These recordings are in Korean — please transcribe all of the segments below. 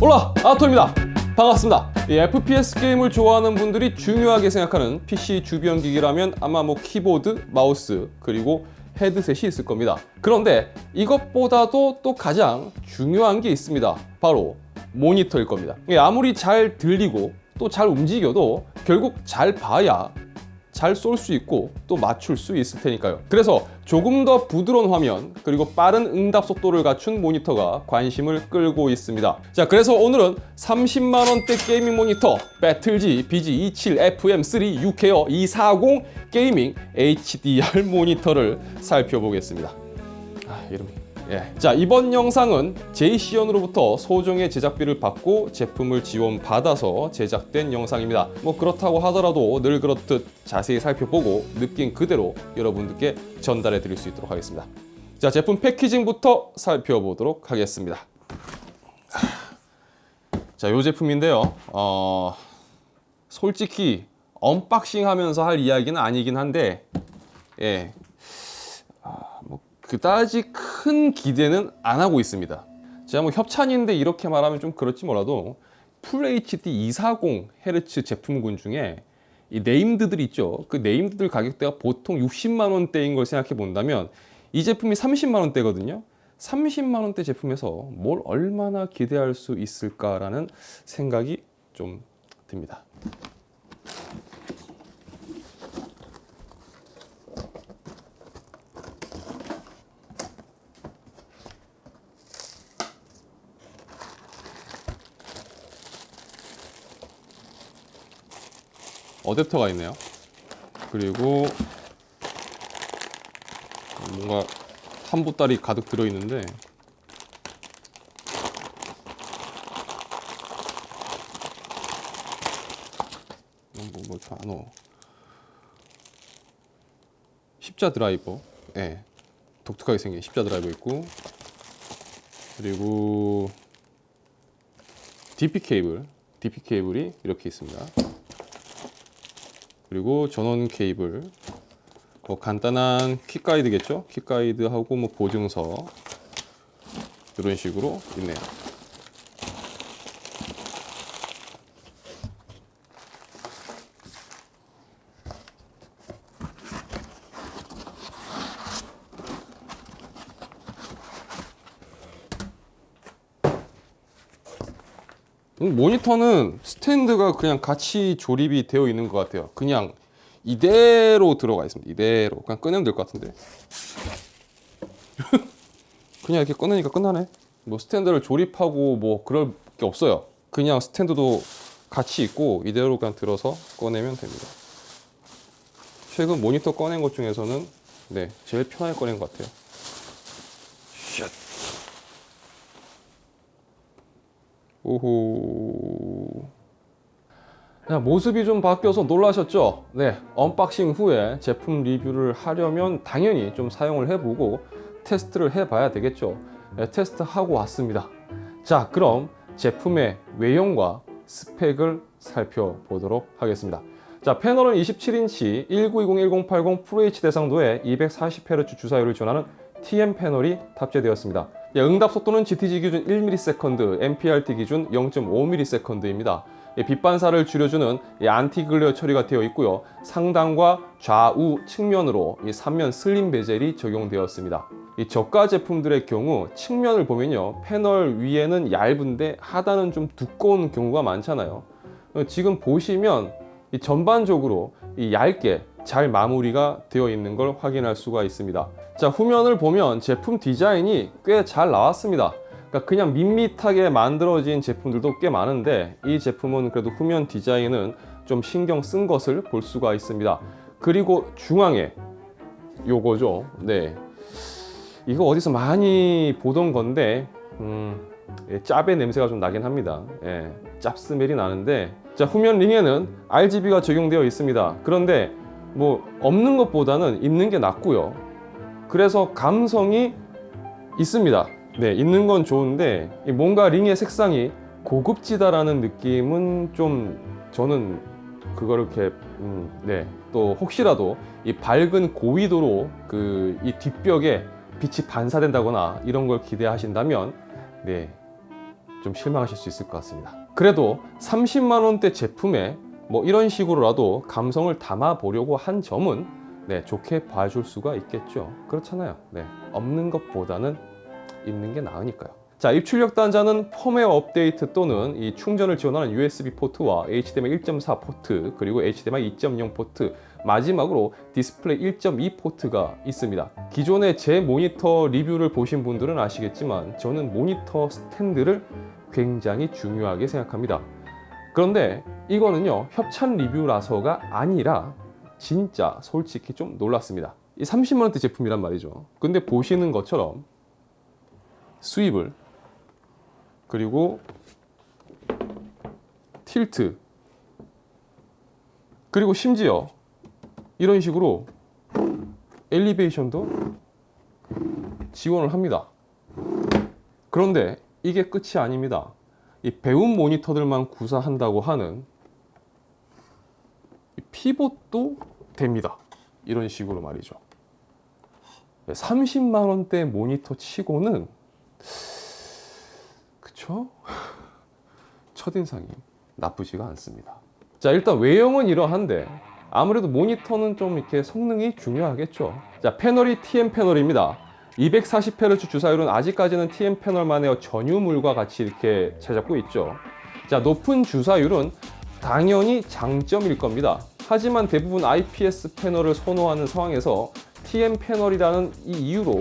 올라 아토입니다. 반갑습니다. 이 FPS 게임을 좋아하는 분들이 중요하게 생각하는 PC 주변 기기라면 아마 뭐 키보드, 마우스 그리고 헤드셋이 있을 겁니다. 그런데 이것보다도 또 가장 중요한 게 있습니다. 바로 모니터일 겁니다. 이게 아무리 잘 들리고 또 잘 움직여도 결국 잘 봐야 잘 쏠 수 있고 또 맞출 수 있을 테니까요. 그래서 조금 더 부드러운 화면 그리고 빠른 응답 속도를 갖춘 모니터가 관심을 끌고 있습니다. 자, 그래서 오늘은 30만 원대 게이밍 모니터 배틀지 BG27FM3 6케어 240 게이밍 HDR 모니터를 살펴보겠습니다. 아, 이름이. 예. 자, 이번 영상은 제이시언으로부터 소정의 제작비를 받고 제품을 지원받아서 제작된 영상입니다. 뭐 그렇다고 하더라도 늘 그렇듯 자세히 살펴보고 느낀 그대로 여러분들께 전달해 드릴 수 있도록 하겠습니다. 자, 제품 패키징부터 살펴보도록 하겠습니다. 자, 요 제품인데요. 어, 솔직히 언박싱 하면서 할 이야기는 아니긴 한데, 예. 그다지 큰 기대는 안 하고 있습니다. 제가 뭐 협찬인데 이렇게 말하면 좀 그렇지 몰라도 풀 HD 240Hz 제품군 중에 이 네임드들 있죠. 그 네임드들 가격대가 보통 60만 원대인 걸 생각해 본다면 이 제품이 30만 원대거든요. 30만 원대 제품에서 뭘 얼마나 기대할 수 있을까라는 생각이 좀 듭니다. 어댑터가 있네요. 그리고 뭔가 한 보따리 가득 들어 있는데 뭐, 뭐, 넣어. 십자 드라이버, 예, 독특하게 생긴 십자 드라이버 있고, 그리고 DP 케이블, DP 케이블이 이렇게 있습니다. 그리고 전원 케이블. 뭐 간단한 킥 가이드겠죠? 킥 가이드하고 뭐 보증서. 이런 식으로 있네요. 음, 모니터는 스탠드가 그냥 같이 조립이 되어 있는 것 같아요. 그냥 이대로 들어가 있습니다. 이대로 그냥 꺼내면 될 것 같은데. 그냥 이렇게 꺼내니까 끝나네. 뭐 스탠드를 조립하고 뭐 그럴 게 없어요. 그냥 스탠드도 같이 있고 이대로 그냥 들어서 꺼내면 됩니다. 최근 모니터 꺼낸 것 중에서는 네 제일 편하게 꺼낸 것 같아요. 샷. 오호. 자, 모습이 좀 바뀌어서 놀라셨죠? 네, 언박싱 후에 제품 리뷰를 하려면 당연히 좀 사용을 해보고 테스트를 해봐야 되겠죠. 네, 테스트하고 왔습니다. 자, 그럼 제품의 외형과 스펙을 살펴보도록 하겠습니다. 자, 패널은 27인치 1920-1080 FH 대상도의 240Hz 주사율을 지원하는 TM 패널이 탑재되었습니다. 예, 응답 속도는 GTG 기준 1ms, MPRT 기준 0.5ms입니다. 예, 빛 반사를 줄여주는 이 안티글레어 처리가 되어 있고요. 상단과 좌우 측면으로 이 3면 슬림 베젤이 적용되었습니다. 이 저가 제품들의 경우 측면을 보면요. 패널 위에는 얇은데 하단은 좀 두꺼운 경우가 많잖아요. 어, 지금 보시면 이 전반적으로 이 얇게 잘 마무리가 되어 있는 걸 확인할 수가 있습니다. 자, 후면을 보면 제품 디자인이 꽤 잘 나왔습니다. 그러니까 그냥 밋밋하게 만들어진 제품들도 꽤 많은데 이 제품은 그래도 후면 디자인은 좀 신경 쓴 것을 볼 수가 있습니다. 그리고 중앙에 요거죠. 네. 이거 어디서 많이 보던 건데 음, 예, 짭의 냄새가 좀 나긴 합니다. 예, 짭 스멜이 나는데 자 후면 링에는 RGB가 적용되어 있습니다. 그런데 뭐 없는 것보다는 있는 게 낫고요. 그래서 감성이 있습니다. 네, 있는 건 좋은데 이 뭔가 링의 색상이 고급지다라는 느낌은 좀 저는 그거를 이렇게 음, 네, 또 혹시라도 이 밝은 고위도로 그 이 뒷벽에 빛이 반사된다거나 이런 걸 기대하신다면 네, 좀 실망하실 수 있을 것 같습니다. 그래도 30만 원대 제품에 뭐 이런 식으로라도 감성을 담아 보려고 한 점은 네, 좋게 봐줄 수가 있겠죠. 그렇잖아요. 네, 없는 것보다는 있는 게 나으니까요. 자, 입출력 단자는 펌웨어 업데이트 또는 이 충전을 지원하는 USB 포트와 HDMI 1.4 포트, 그리고 HDMI 2.0 포트, 마지막으로 디스플레이 1.2 포트가 있습니다. 기존의 제 모니터 리뷰를 보신 분들은 아시겠지만 저는 모니터 스탠드를 굉장히 중요하게 생각합니다. 그런데 이거는요, 협찬 리뷰라서가 아니라 진짜 솔직히 좀 놀랐습니다. 이 30만원대 제품이란 말이죠. 근데 보시는 것처럼 수입을 그리고 틸트 그리고 심지어 이런 식으로 엘리베이션도 지원을 합니다. 그런데 이게 끝이 아닙니다. 이 배운 모니터들만 구사한다고 하는 이 피봇도 됩니다. 이런 식으로 말이죠. 30만 원대 모니터 치고는 그쵸? 첫인상이 나쁘지가 않습니다. 자, 일단 외형은 이러한데 아무래도 모니터는 좀 이렇게 성능이 중요하겠죠. 자, 패널이 TM 패널입니다. 240Hz 주사율은 아직까지는 TM 패널만의 전유물과 같이 이렇게 찾아잡고 있죠. 자, 높은 주사율은 당연히 장점일 겁니다. 하지만 대부분 IPS 패널을 선호하는 상황에서 TM 패널이라는 이 이유로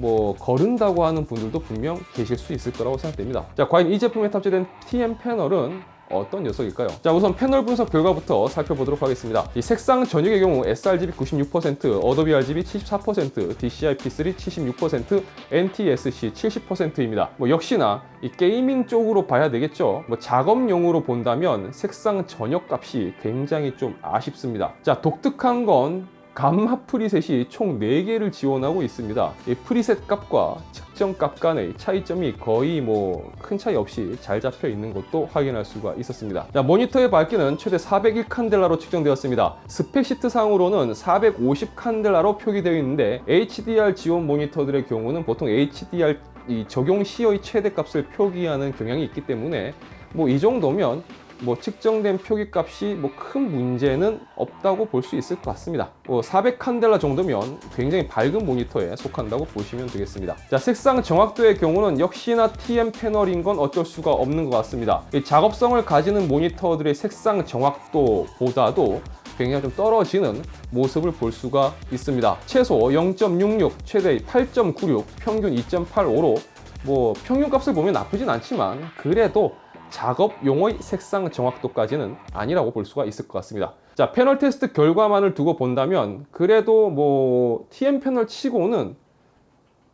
뭐 거른다고 하는 분들도 분명 계실 수 있을 거라고 생각됩니다. 자, 과연 이 제품에 탑재된 TM 패널은 어떤 녀석일까요? 자, 우선 패널 분석 결과부터 살펴보도록 하겠습니다. 이 색상 전역의 경우 sRGB 96%, Adobe RGB 74%, DCI-P3 76%, NTSC 70%입니다. 뭐 역시나 이 게이밍 쪽으로 봐야 되겠죠. 뭐 작업용으로 본다면 색상 전역 값이 굉장히 좀 아쉽습니다. 자, 독특한 건 감마 프리셋이 총 4개를 지원하고 있습니다. 이 프리셋 값과 측정 값 간의 차이점이 거의 뭐 큰 차이 없이 잘 잡혀 있는 것도 확인할 수가 있었습니다. 자, 모니터의 밝기는 최대 401 칸델라로 측정되었습니다. 스펙 시트 상으로는 450 칸델라로 표기되어 있는데 HDR 지원 모니터들의 경우는 보통 HDR 이 적용 시의 최대 값을 표기하는 경향이 있기 때문에 뭐 이 정도면 뭐 측정된 표기 값이 뭐 큰 문제는 없다고 볼 수 있을 것 같습니다. 뭐 400칸델라 정도면 굉장히 밝은 모니터에 속한다고 보시면 되겠습니다. 자, 색상 정확도의 경우는 역시나 TM 패널인 건 어쩔 수가 없는 것 같습니다. 이 작업성을 가지는 모니터들의 색상 정확도보다도 굉장히 좀 떨어지는 모습을 볼 수가 있습니다. 최소 0.66, 최대 8.96, 평균 2.85로 뭐 평균 값을 보면 나쁘진 않지만 그래도 작업용의 색상 정확도까지는 아니라고 볼 수가 있을 것 같습니다. 자, 패널 테스트 결과만을 두고 본다면 그래도 뭐 TM 패널 치고는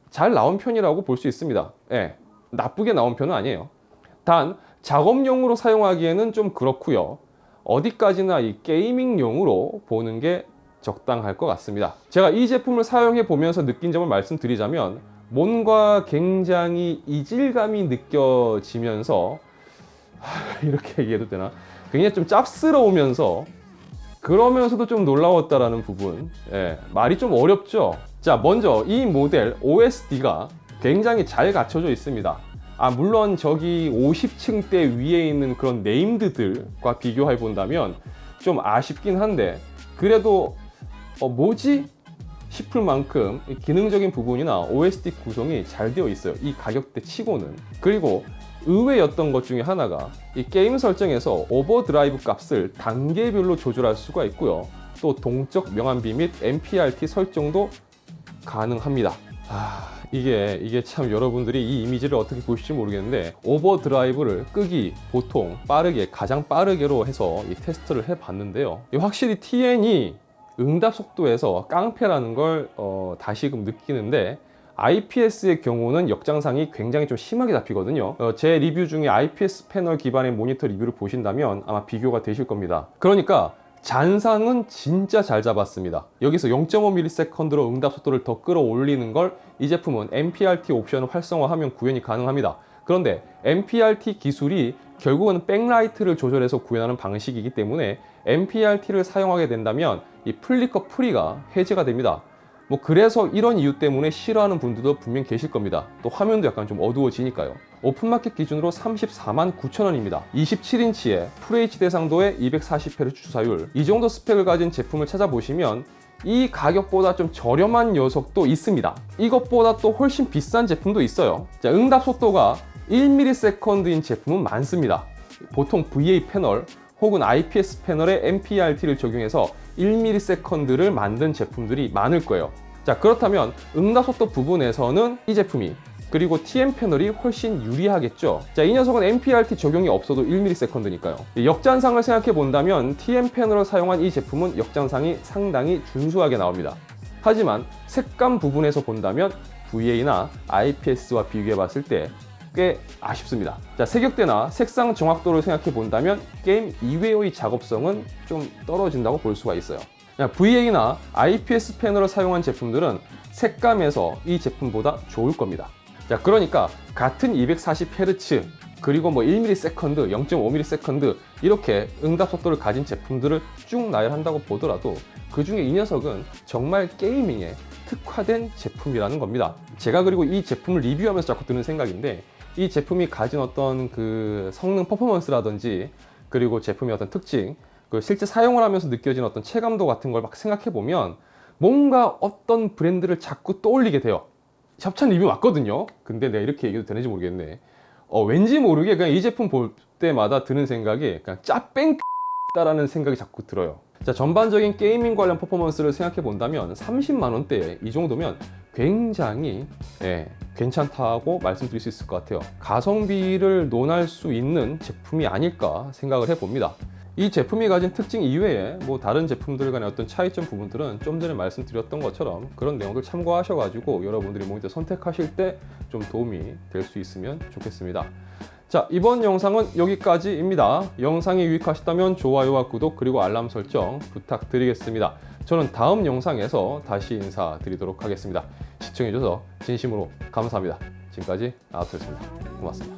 잘 나온 편이라고 볼 수 있습니다. 예, 나쁘게 나온 편은 아니에요. 단 작업용으로 사용하기에는 좀 그렇고요. 어디까지나 이 게이밍용으로 보는 게 적당할 것 같습니다. 제가 이 제품을 사용해 보면서 느낀 점을 말씀드리자면 뭔가 굉장히 이질감이 느껴지면서 하, 이렇게 얘기해도 되나? 굉장히 좀 짭스러우면서 그러면서도 좀 놀라웠다라는 부분. 예, 말이 좀 어렵죠? 자, 먼저 이 모델 OSD가 굉장히 잘 갖춰져 있습니다. 아, 물론 저기 50층대 위에 있는 그런 네임드들과 비교해 본다면 좀 아쉽긴 한데, 그래도, 어, 뭐지? 싶을 만큼 이 기능적인 부분이나 OSD 구성이 잘 되어 있어요. 이 가격대 치고는. 그리고 의외였던 것 중에 하나가 이 게임 설정에서 오버드라이브 값을 단계별로 조절할 수가 있고요. 또 동적 명암비 및 MPRT 설정도 가능합니다. 아, 이게 이게 참 여러분들이 이 이미지를 어떻게 보실지 모르겠는데 오버드라이브를 끄기 보통 빠르게 가장 빠르게로 해서 이 테스트를 해봤는데요. 이 확실히 TN이 응답 속도에서 깡패라는 걸 어, 다시금 느끼는데 IPS의 경우는 역장상이 굉장히 좀 심하게 잡히거든요. 어, 제 리뷰 중에 IPS 패널 기반의 모니터 리뷰를 보신다면 아마 비교가 되실 겁니다. 그러니까 잔상은 진짜 잘 잡았습니다. 여기서 0.5ms로 응답 속도를 더 끌어올리는 걸 이 제품은 MPRT 옵션을 활성화하면 구현이 가능합니다. 그런데 MPRT 기술이 결국은 백라이트를 조절해서 구현하는 방식이기 때문에 MPRT를 사용하게 된다면 이 플리커 프리가 해제가 됩니다. 뭐 그래서 이런 이유 때문에 싫어하는 분들도 분명 계실 겁니다. 또 화면도 약간 좀 어두워지니까요. 오픈마켓 기준으로 34만 9천 원입니다. 27인치에 FHD 해상도의 240Hz 주사율 이 정도 스펙을 가진 제품을 찾아보시면 이 가격보다 좀 저렴한 녀석도 있습니다. 이것보다 또 훨씬 비싼 제품도 있어요. 자, 응답 속도가 1ms인 제품은 많습니다. 보통 VA 패널 혹은 IPS 패널에 MPRT를 적용해서 1ms를 만든 제품들이 많을 거예요. 자, 그렇다면 응답 속도 부분에서는 이 제품이 그리고 TM 패널이 훨씬 유리하겠죠. 자, 이 녀석은 MPRT 적용이 없어도 1ms니까요. 역잔상을 생각해 본다면 TM 패널을 사용한 이 제품은 역잔상이 상당히 준수하게 나옵니다. 하지만 색감 부분에서 본다면 VA나 IPS와 비교해 봤을 때 꽤 아쉽습니다. 자, 색역대나 색상 정확도를 생각해 본다면 게임 이외의 작업성은 좀 떨어진다고 볼 수가 있어요. VA나 IPS 패널을 사용한 제품들은 색감에서 이 제품보다 좋을 겁니다. 자, 그러니까 같은 240Hz 그리고 뭐 1ms, 0.5ms 이렇게 응답 속도를 가진 제품들을 쭉 나열한다고 보더라도 그 중에 이 녀석은 정말 게이밍에 특화된 제품이라는 겁니다. 제가 그리고 이 제품을 리뷰하면서 자꾸 드는 생각인데 이 제품이 가진 어떤 그 성능 퍼포먼스라든지 그리고 제품의 어떤 특징, 그 실제 사용을 하면서 느껴지는 어떤 체감도 같은 걸 막 생각해 보면 뭔가 어떤 브랜드를 자꾸 떠올리게 돼요. 협찬 리뷰 맞거든요. 근데 내가 이렇게 얘기해도 되는지 모르겠네. 어, 왠지 모르게 그냥 이 제품 볼 때마다 드는 생각이 그냥 짜뺑 다라는 생각이 자꾸 들어요. 자, 전반적인 게이밍 관련 퍼포먼스를 생각해 본다면 30만 원대에 이 정도면 굉장히 예, 괜찮다고 말씀드릴 수 있을 것 같아요. 가성비를 논할 수 있는 제품이 아닐까 생각을 해봅니다. 이 제품이 가진 특징 이외에 뭐 다른 제품들 간의 어떤 차이점 부분들은 좀 전에 말씀드렸던 것처럼 그런 내용들 참고하셔 가지고 여러분들이 모니터 선택하실 때 좀 도움이 될 수 있으면 좋겠습니다. 자, 이번 영상은 여기까지입니다. 영상이 유익하셨다면 좋아요와 구독 그리고 알람 설정 부탁드리겠습니다. 저는 다음 영상에서 다시 인사드리도록 하겠습니다. 시청해주셔서 진심으로 감사합니다. 지금까지 아토였습니다. 고맙습니다.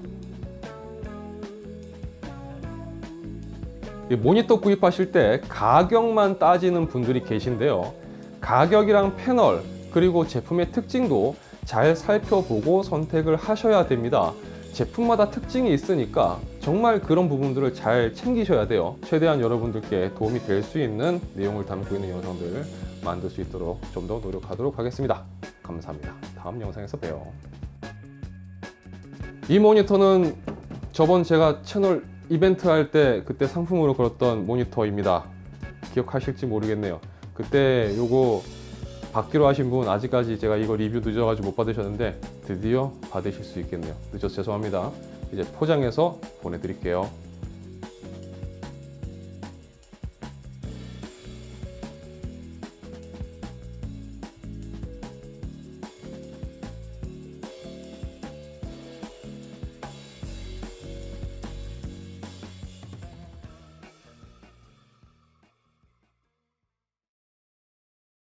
이 모니터 구입하실 때 가격만 따지는 분들이 계신데요. 가격이랑 패널 그리고 제품의 특징도 잘 살펴보고 선택을 하셔야 됩니다. 제품마다 특징이 있으니까 정말 그런 부분들을 잘 챙기셔야 돼요. 최대한 여러분들께 도움이 될 수 있는 내용을 담고 있는 영상들 만들 수 있도록 좀 더 노력하도록 하겠습니다. 감사합니다. 다음 영상에서 봬요. 이 모니터는 저번 제가 채널 이벤트 할 때 그때 상품으로 걸었던 모니터입니다. 기억하실지 모르겠네요. 그때 요거 받기로 하신 분 아직까지 제가 이거 리뷰 늦어가지고 못 받으셨는데 드디어 받으실 수 있겠네요. 늦어서 죄송합니다. 이제 포장해서 보내드릴게요.